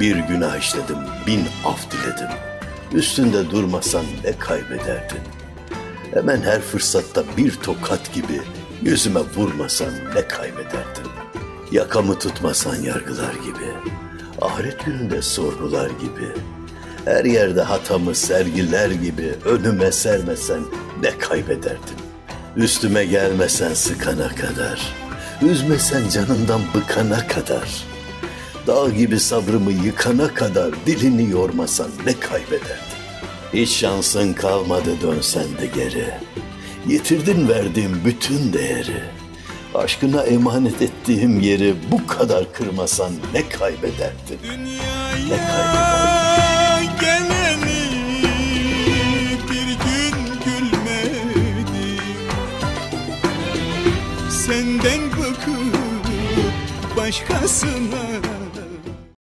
Bir günah işledim, bin af diledim. Üstünde durmasan ne kaybederdin? Hemen her fırsatta bir tokat gibi yüzüme vurmasan ne kaybederdin? Yakamı tutmasan yargılar gibi, ahiret gününde sorgular gibi, her yerde hatamı sergiler gibi önüme sermesen ne kaybederdin? Üstüme gelmesen sıkana kadar, üzmesen canından bıkana kadar, dağ gibi sabrımı yıkana kadar dilini yormasan ne kaybederdin? Hiç şansın kalmadı dönsen de geri. Yitirdin verdiğim bütün değeri. Aşkına emanet ettiğim yeri bu kadar kırmasan ne kaybederdin? Ne kaybederdin? geleni bir gün gülmedi Senden bakıp başkasına